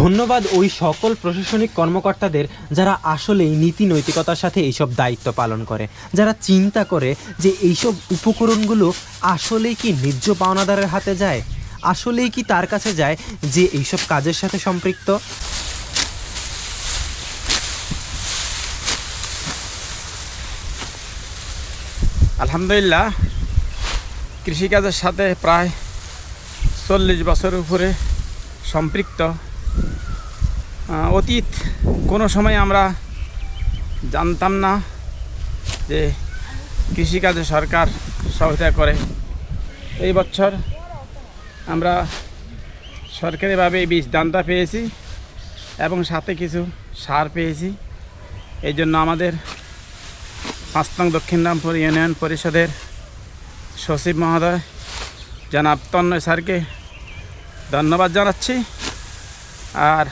ধন্যবাদ ওই সকল প্রশাসনিক কর্মকর্তাদের যারা আসলেই নীতি নৈতিকতার সাথে এইসব দায়িত্ব পালন করে, যারা চিন্তা করে যে এইসব উপকরণগুলো আসলেই কি ন্যায্য পাওনাদারের হাতে যায়, আসলেই কি তার কাছে যায় যে এইসব কাজের সাথে সম্পৃক্ত? আলহামদুলিল্লাহ, কৃষিকাজের সাথে প্রায় চল্লিশ বছরের উপরে সম্পৃক্ত। অতীত, কোনো সময় আমরা জানতাম না যে কৃষিকাজে সরকার সহায়তা করে। এই বছর আমরা সরকারিভাবে এই বীজ দানটা পেয়েছি এবং সাথে কিছু সার পেয়েছি। এই জন্য আমাদের পাঁচ নং দক্ষিণ রামপুর ইউনিয়ন পরিষদের সচিব মহোদয় জনাব তন্ময় স্যারকে ধন্যবাদ জানাচ্ছি। আর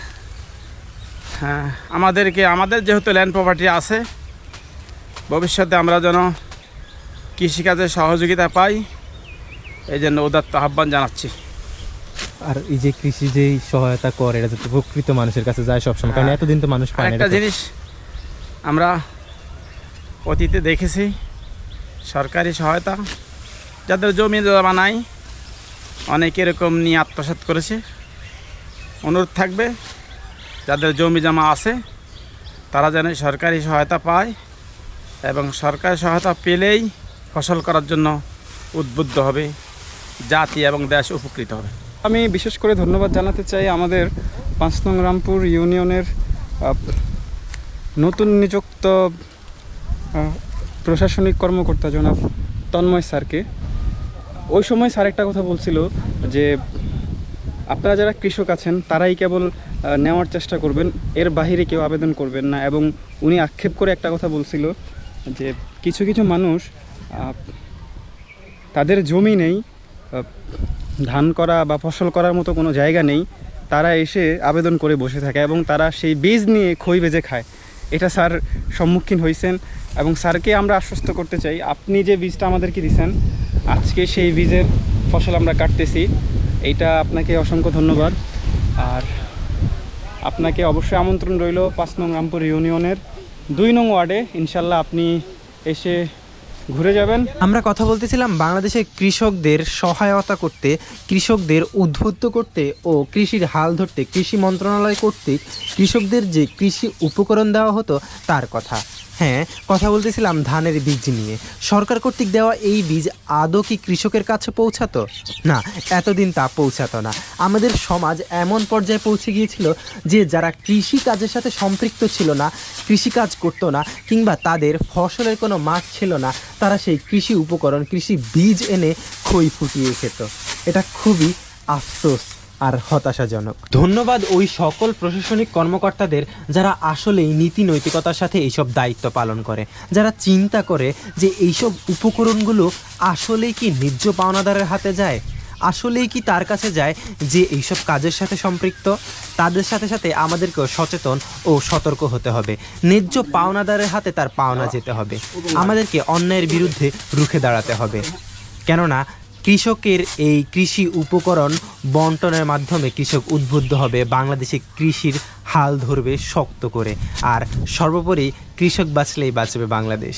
আমাদেরকে আমাদের যেহেতু ল্যান্ড প্রপার্টি আছে ভবিষ্যতে আমরা যেন কৃষিকাজে সহযোগিতা পাই এই জন্য উদাত্ত আহ্বান জানাচ্ছি আর এই যে কৃষি যেই সহায়তা করে এটা যাতে প্রকৃত মানুষের কাছে যায় সবসময় কারণ হ্যাঁ। এতদিন তো মানুষ পায় একটা জিনিস আমরা অতীতে দেখেছি সরকারি সহায়তা যাদের জমি জমা নাই অনেক এরকম নিয়ে আত্মসাৎ করেছে অনুরোধ থাকবে যাদের জমি জমা আছে, তারা যেন সরকারি সহায়তা পায় এবং সরকারি সহায়তা পেলেই ফসল করার জন্য উদ্বুদ্ধ হবে, জাতি এবং দেশ উপকৃত হবে। আমি বিশেষ করে ধন্যবাদ জানাতে চাই আমাদের পাঁচ নং রামপুর ইউনিয়নের নতুন নিযুক্ত প্রশাসনিক কর্মকর্তা জনাব তন্ময় স্যারকে। ওই সময় স্যার একটা কথা বলছিল যে, আপনারা যারা কৃষক আছেন, তারাই কেবল নেওয়ার চেষ্টা করবেন। এর বাহিরে কেউ আবেদন করবেন না এবং উনি আক্ষেপ করে একটা কথা বলছিল যে কিছু কিছু মানুষ তাদের জমি নেই ধান করা বা ফসল করার মতো কোনো জায়গা নেই, তারা এসে আবেদন করে বসে থাকে এবং তারা সেই বীজ নিয়ে খই বেজে খায়। এটা স্যার সম্মুখীন হয়েছেন এবং স্যারকে আমরা আশ্বস্ত করতে চাই, আপনি যে বীজটা আমাদেরকে দিছেন, আজকে সেই বীজের ফসল আমরা কাটতেছি। এইটা আপনাকে অসংখ্য ধন্যবাদ। আর আপনাকে অবশ্যই আমন্ত্রণ রইল পাঁচ নং রামপুর ইউনিয়নের। দুই নং ওয়ার্ডে ইনশাল্লাহ আপনি এসে ঘুরে যাবেন। আমরা কথা বলতেছিলাম বাংলাদেশের কৃষকদের সহায়তা করতে, কৃষকদের উদ্বুদ্ধ করতে ও কৃষির হাল ধরতে, কৃষি মন্ত্রণালয় কর্তৃক কৃষকদের যে কৃষি উপকরণ দেওয়া হতো তার কথা। হ্যাঁ কথা বলতেছিলাম ধানের বীজ নিয়ে। সরকার কর্তৃক দেওয়া এই বীজ আদৌ কি কৃষকের কাছে পৌঁছাতো? না, এতদিন তা পৌঁছাতো না। আমাদের সমাজ এমন পর্যায়ে পৌঁছে গিয়েছিল যে যারা কৃষি কাজের সাথে সম্পৃক্ত ছিল না, কৃষিকাজ করতো না, কিংবা তাদের ফসলের কোনো মাঠ ছিল না, তারা সেই কৃষি উপকরণ, কৃষি বীজ এনে খই ফুটিয়ে খেত। এটা খুবই আফসোস। আর হতাশাজনক। ধন্যবাদ ওই সকল প্রশাসনিক কর্মকর্তাদের যারা আসলেই নীতি নৈতিকতার সাথে এইসব দায়িত্ব পালন করে, যারা চিন্তা করে যে এইসব উপকরণগুলো আসলেই কি ন্যায্য পাওনাদারের হাতে যায়, আসলেই কি তার কাছে যায় যে এইসব কাজের সাথে সম্পৃক্ত, তাদের সাথে সাথে আমাদেরকেও সচেতন ও সতর্ক হতে হবে। ন্যায্য পাওনাদারের হাতে তার পাওনা যেতে হবে। আমাদেরকে অন্যায়ের বিরুদ্ধে রুখে দাঁড়াতে হবে। কেননা কৃষকের এই কৃষি উপকরণ বন্টনের মাধ্যমে কৃষক উদ্বুদ্ধ হবে, বাংলাদেশে কৃষির হাল ধরবে শক্ত করে। আর সর্বোপরি কৃষক বাঁচলেই বাঁচবে বাংলাদেশ।